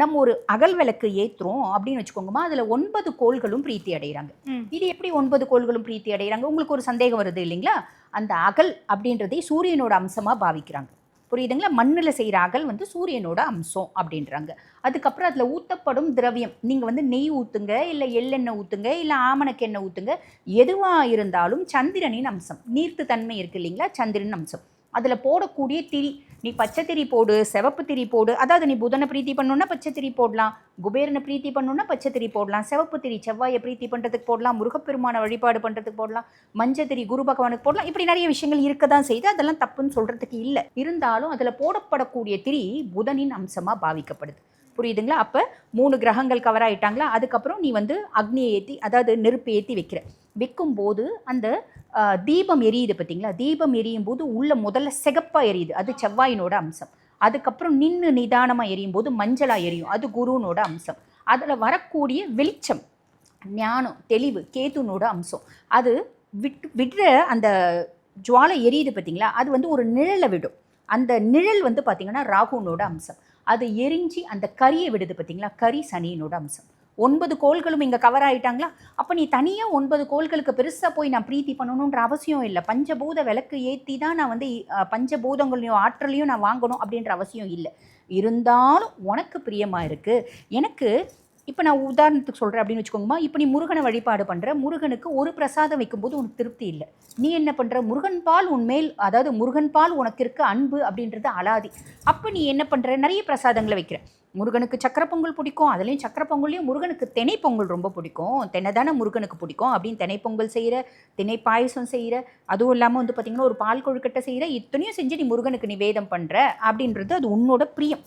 நம்ம ஒரு அகல் விளக்கு ஏத்துறோம் அப்படின்னு வச்சுக்கோங்கம்மா அதுல ஒன்பது கோள்களும் பிரீத்தி அடைகிறாங்க. இது எப்படி ஒன்பது கோள்களும் பிரீத்தி அடைகிறாங்க? உங்களுக்கு ஒரு சந்தேகம் வருது இல்லைங்களா? அந்த அகல் அப்படின்றதை சூரியனோட அம்சமா பாவிக்கிறாங்க. புரியுதுங்களா? மண்ணில் செய்கிற அகல் வந்து சூரியனோட அம்சம் அப்படின்றாங்க. அதுக்கப்புறம் அதில் ஊற்றப்படும் திரவியம். நீங்கள் வந்து நெய் ஊற்றுங்க இல்லை எள்ளெண்ணெய் ஊற்றுங்க இல்லை ஆமணக்கு எண்ணெய் ஊற்றுங்க எதுவாக இருந்தாலும் சந்திரனின் அம்சம். நீர்த்து தன்மை இருக்கு இல்லைங்களா? சந்திரன் அம்சம். அதில் போடக்கூடிய திரி நீ பச்சை திரி போடு சிவப்பு திரி போடு. அதாவது நீ புதனை பிரீத்தி பண்ணணுன்னா பச்சை திரி போடலாம். குபேரனை பிரீத்தி பண்ணணுன்னா பச்சை திரி போடலாம். சிவப்பு திரி செவ்வாயை பிரீத்தி பண்ணுறதுக்கு போடலாம். முருகப்பெருமான வழிபாடு பண்ணுறதுக்கு போடலாம். மஞ்சள் திரி குரு பகவானுக்கு போடலாம். இப்படி நிறைய விஷயங்கள் இருக்க தான் செய்து அதெல்லாம் தப்புன்னு சொல்கிறதுக்கு இல்லை. இருந்தாலும் அதில் போடப்படக்கூடிய திரி புதனின் அம்சமாக பாவிக்கப்படுது. புரியுதுங்களா? அப்போ மூணு கிரகங்கள் கவர் ஆகிட்டாங்களா அதுக்கப்புறம் நீ வந்து அக்னியை ஏற்றி அதாவது நெருப்பு ஏற்றி வைக்கிற. வைக்கும்போது அந்த தீபம் எரியுது பார்த்தீங்களா? தீபம் எரியும் போது உள்ள முதல்ல சிகப்பாக எரியுது. அது செவ்வாயினோட அம்சம். அதுக்கப்புறம் நின்று நிதானமாக எரியும் போது மஞ்சளாக எரியும். அது குருனோட அம்சம். அதில் வரக்கூடிய வெளிச்சம் ஞானம் தெளிவு கேதுனோட அம்சம். அது விட்டு விடுற அந்த ஜுவாலை எரியுது பார்த்தீங்களா? அது வந்து ஒரு நிழலை விடும். அந்த நிழல் வந்து பார்த்தீங்கன்னா ராகுனோட அம்சம். அது எரிஞ்சு அந்த கரியை விடுது பார்த்தீங்களா? கரி சனியினோட அம்சம். ஒன்பது கோள்களும் இங்கே கவர் ஆகிட்டாங்களா அப்போ நீ தனியாக ஒன்பது கோள்களுக்கு பெருசாக போய் நான் பிரீத்தி பண்ணணுன்ற அவசியம் இல்லை. பஞ்சபூத விளக்கு ஏற்றி தான் நான் வந்து பஞ்சபூதங்களையும் ஆற்றலையும் நான் வாங்கணும் அப்படின்ற அவசியம் இல்லை. இருந்தாலும் உனக்கு பிரியமாக இருக்குது எனக்கு இப்போ நான் உதாரணத்துக்கு சொல்கிறேன் அப்படின்னு வச்சுக்கோங்கம்மா. இப்போ நீ முருகனை வழிபாடு பண்ணுற முருகனுக்கு ஒரு பிரசாதம் வைக்கும்போது உனக்கு திருப்தி இல்லை. நீ என்ன பண்ணுற முருகன் பால் உன்மேல் அதாவது முருகன் பால் உனக்கு இருக்க அன்பு அப்படின்றது அலாதி. அப்போ நீ என்ன பண்ணுற நிறைய பிரசாதங்களை வைக்கிற. முருகனுக்கு சக்கரை பொங்கல் பிடிக்கும். அதுலேயும் சக்கரை பொங்கல்லையும் முருகனுக்கு தினைப்பொங்கல் பொங்கல் ரொம்ப பிடிக்கும். தென்னை தானே முருகனுக்கு பிடிக்கும் அப்படின்னு தினைப்பொங்கல் பொங்கல் செய்கிற தினை பாயசம் செய்கிற அதுவும் இல்லாமல் வந்து பார்த்திங்கன்னா ஒரு பால் கொழுக்கட்டை செய்கிற இத்தனையும் செஞ்சு நீ முருகனுக்கு நிவேதம் பண்ணுற அப்படின்றது அது உன்னோட பிரியம்.